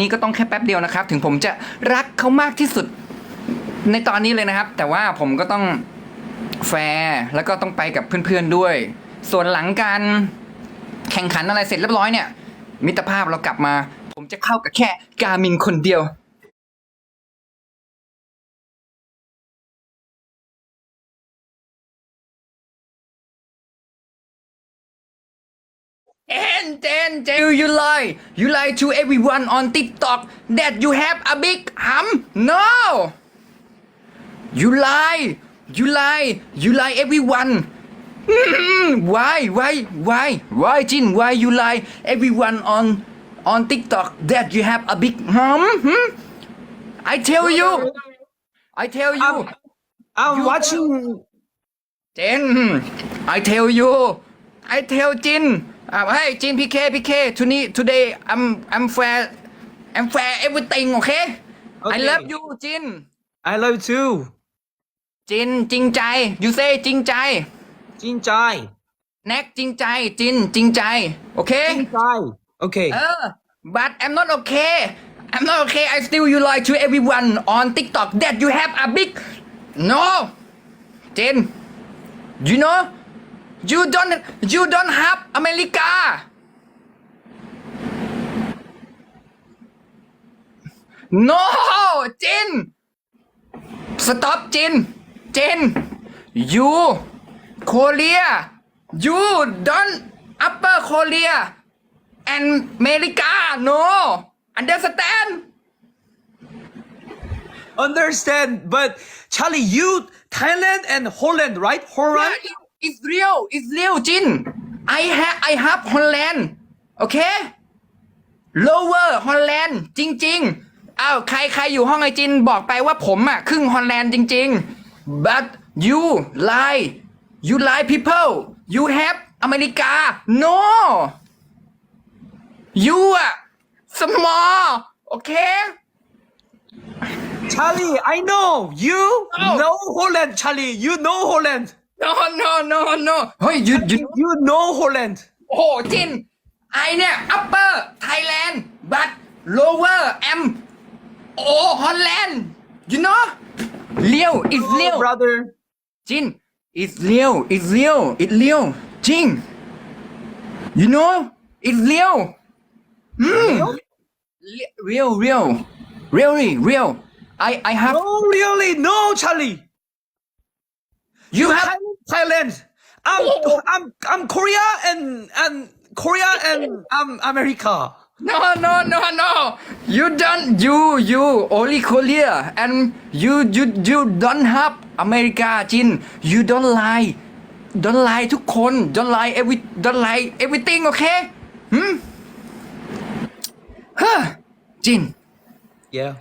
นี่ก็ต้องแค่แป๊บเดียวนะครับ ถึงผมจะรักเขามากที่สุดในตอนนี้เลยนะครับ แต่ว่าผมก็ต้องแฟร์แล้วก็ต้องไปกับเพื่อนๆด้วย ส่วนหลังการแข่งขันอะไรเสร็จเรียบร้อยเนี่ย มิตรภาพเรากลับมา ผมจะเข้ากับแค่กามินคนเดียว And then do you lie? You lie to everyone on TikTok that you have a big hum? No! You lie! You lie! You lie everyone! Hmm, why? Why? Why? Why, Jin? Why you lie everyone on on TikTok that you have a big hum? Hmm? I tell you! I tell you! I'm, I'm You- watching. Jin, I tell you, I tell Jin, uh, hey Jin PK PK today today I'm I'm fair, I'm fair everything okay? I Okay. love you Jin, I love you too. จินจริงใจ you say จริงใจ Jin Jai. แน็กจริงใจ จินจริงใจ โอเค Jin Jai. Okay. เออ but I'm not okay I'm not okay I still you lie to everyone on TikTok that you have a big no จิน you know you don't you don't have America. No Jin. Stop Jin. Jin. You Korea. You don't upper Korea. And America no. Understand? Understand but Charlie you Thailand and Holland right? Holland? Yeah, it's real it's real จิน I have I have Holland โอเค lower Holland จริง ๆ อ้าว ใครใครอยู่ห้องไอจิน บอกไปว่าผมอะครึ่งฮอลแลนด์จริง ๆ but you lie you lie people you have อเมริกา no you อะ small โอเค Charlie, I know you No. know Holland. Charlie, you know Holland. no no no no เฮ้ย you you You know Holland. โอ้โหจิน ไอเนี่ย upper Thailand but lower am โอ้ Holland you know เลี้ยว is Oh, เลี้ยว brother. จิน is เลี้ยว is เลี้ยว is เลี้ยวจริง you know is เลี้ยวอืม real real really real I I have No, really, no, Charlie. you have Thailand, Thailand. I'm, Oh. I'm, I'm Korea and and Korea and I'm America. No, no, no, no. You don't. You, you only Korea, and you, you, you don't have America, Jin. You don't lie. Don't lie ทุกคน Don't lie every. Don't lie everything. Okay? Hmm. Huh. Jin. Yeah.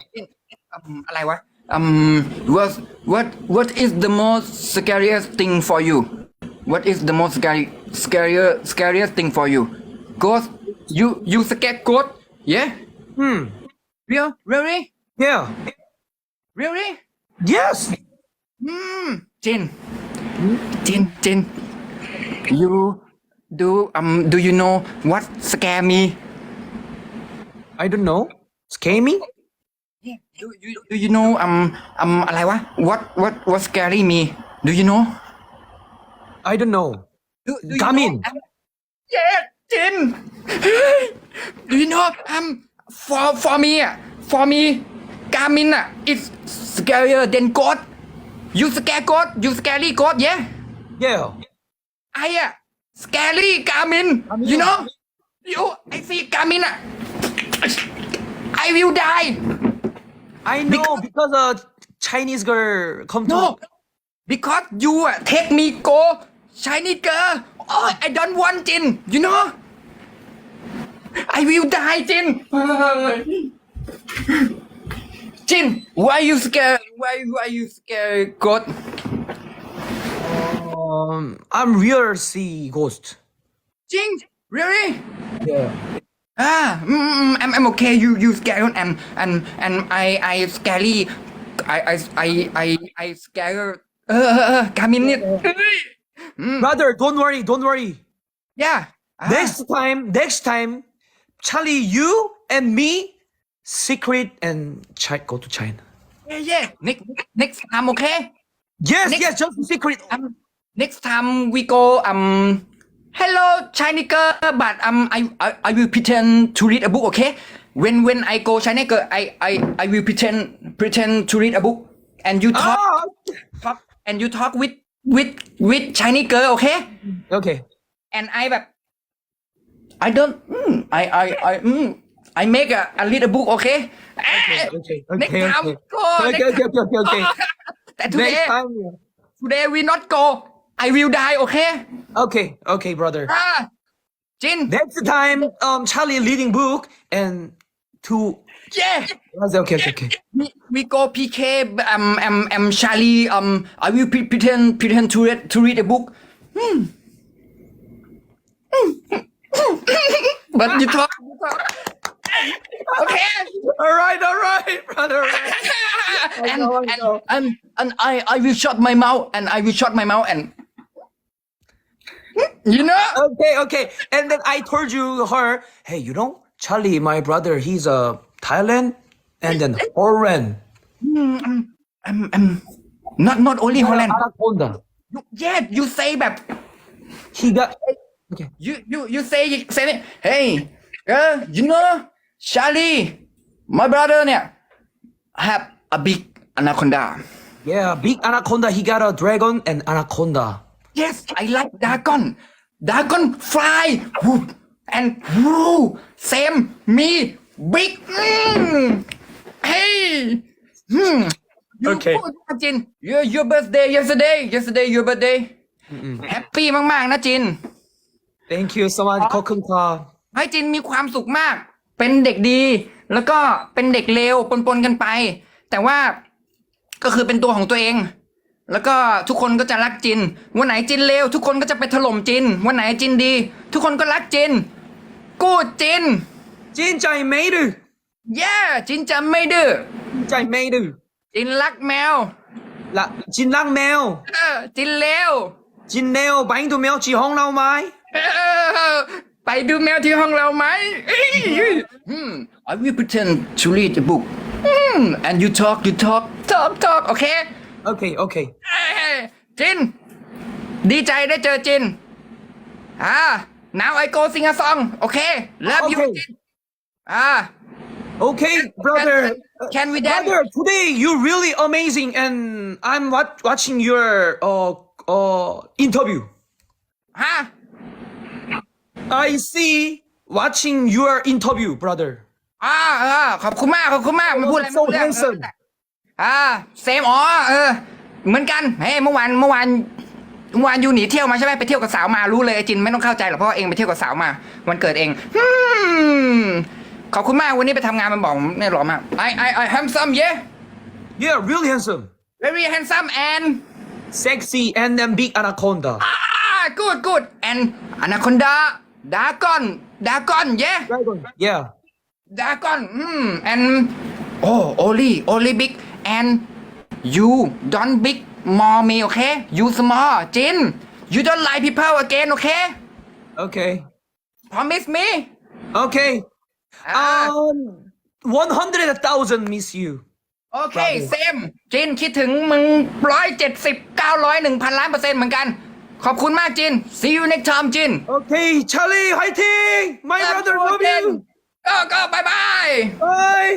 อืมอะไรวะ Um what what what is the most scariest thing for you? What is the most scary scarier scariest thing for you? Ghost? You you scared ghost? Yeah? Hmm. real? Really? Yeah. really? Yes. hmm. Jin. Jin Jin. You do um do you know what scare me? I don't know. Scare me? yeah do you do you know um um อะไรวะ what what what scary me do you know I don't know. Do, do you Gamin. know- Yeah, Jin. do you know um for for me ah, for me Garmin ah is scarier than God. You scare God, you scary God, yeah. Yeah. I ah scary Garmin. You know, you I see Garmin ah. I will die. I know because a Chinese girl come to No, because you take me go Chinese girl. Oh, I don't want Jin. You know. I will die, Jin. Jin, why you scared? Why why you scared? God. um I'm real see ghost. Jin, really? Yeah. Ah, mm, mm, I'm, I'm okay. You you scared and and and I I scary. I I I I scared. Uh, uh, uh, uh, come in it. Mm. Brother, don't worry, don't worry. Yeah. Ah. Next time, next time, Charlie, you and me, secret and chi- go to China. Yeah, yeah. Next next time, okay. Yes, Next- yes, just secret. Um, next time we go um Hello, Chinese but um, I, I I will pretend to read a book, okay? When when I go Chinese I I I will pretend pretend to read a book, and you talk, oh. talk and you talk with with with Chinese girl, okay? Okay. And I but I don't. Mm, I I I. Mm, I make a, a little book, okay? Okay, okay, okay. Next time okay. go. Okay, next okay, okay, okay, okay. okay. today, next time. today we not go. I will die, okay? Okay, okay, brother. Ah, Jin. Next time, um, Charlie leading book and two. Yeah. Okay, okay, okay. We, we go PK. Um, um, um, Charlie. Um, I will pre- pretend pretend to read to read a book. Hmm. hmm. but you talk. You talk. Okay. All right, all right, brother. and, and, and, and I, I will shut my mouth and I will shut my mouth and you know? Okay, okay. And then I told you her, hey, you know, Charlie, my brother, he's a uh, Thailand and then Holland. Mm, um, um, not not only Holland. Anaconda. You, yeah, you say that. He got okay. You you you say say it. Hey, uh, you know, Charlie, my brother, yeah, have a big anaconda. Yeah, big anaconda. He got a dragon and anaconda. Yes, I like dragon. Dragon fly whoop, and woo, same me big mm, hey hmm you Okay. พูดนะจิน your your birthday yesterday yesterday your birthday happy มากๆนะจิน Thank you so much, Kokunka. ให้จินมีความสุขมาก เป็นเด็กดี แล้วก็เป็นเด็กเลวปนๆกันไป แต่ว่าก็คือเป็นตัวของตัวเอง แล้วก็ทุกคนก็จะรักจิน วันไหนจินเลวทุกคนก็จะไปถล่มจิน วันไหนจินดี ทุกคนก็รักจิน กูดจิน Cin Chai Meidu. แย่จินจะไม่ดื้อ Cin Chai Meidu. จินรักแมว Là Cin Lang Mèo. เออจินเลว Cin Neo bánh tụi mèo chỉ hong nào mai. เออไปดูแมวที่ห้องเราไหมอื้ออืม I will pretend to read a book อืม and you talk you talk talk talk okay Okay, okay. เอ้ยจิน ดีใจได้เจอจิน อ่า now I go sing a song โอเค love you โอเคจิน อ่า Okay, brother. Can we dance? Brother, today you're really amazing, and I'm wat- watching your uh uh interview. ฮะ I see watching your interview, brother. อ่าเออขอบคุณมากขอบคุณมากไม่พูดอะไรไม่ So รู้เรื่อง handsome. อ่าเซมอ๋อเออ เหมือนกันเฮ้ยเมื่อวานเมื่อวานเมื่อวานอยู่หนีเที่ยวมาใช่ไหมไปเที่ยวกับสาวมารู้เลยไอ้จินไม่ต้องเข้าใจหรอกเพราะว่าเองไปเที่ยวกับสาวมา วันเกิดเองอืมขอบคุณมากวันนี้ไปทำงานมันบอกผมเนี่ยหล่อมาก I I I handsome yeah Yeah, really handsome, very handsome and sexy, and then big anaconda. ah good good and anaconda dragon dragon yeah Dragon. Yeah. dragon อืม and oh only only big and you don't big more me okay you small จิน you don't like people again okay Okay. promise me Okay. Ah. Um, one hundred thousand miss you. โอเค same จินคิดถึงมึงร้อยเจ็ดสิบเก้าร้อยหนึ่งพันล้านเปอร์เซ็นต์เหมือนกัน ขอบคุณมากจิน see you next time จิน Okay, Charlie, fighting! My brother love you. go go bye bye Bye.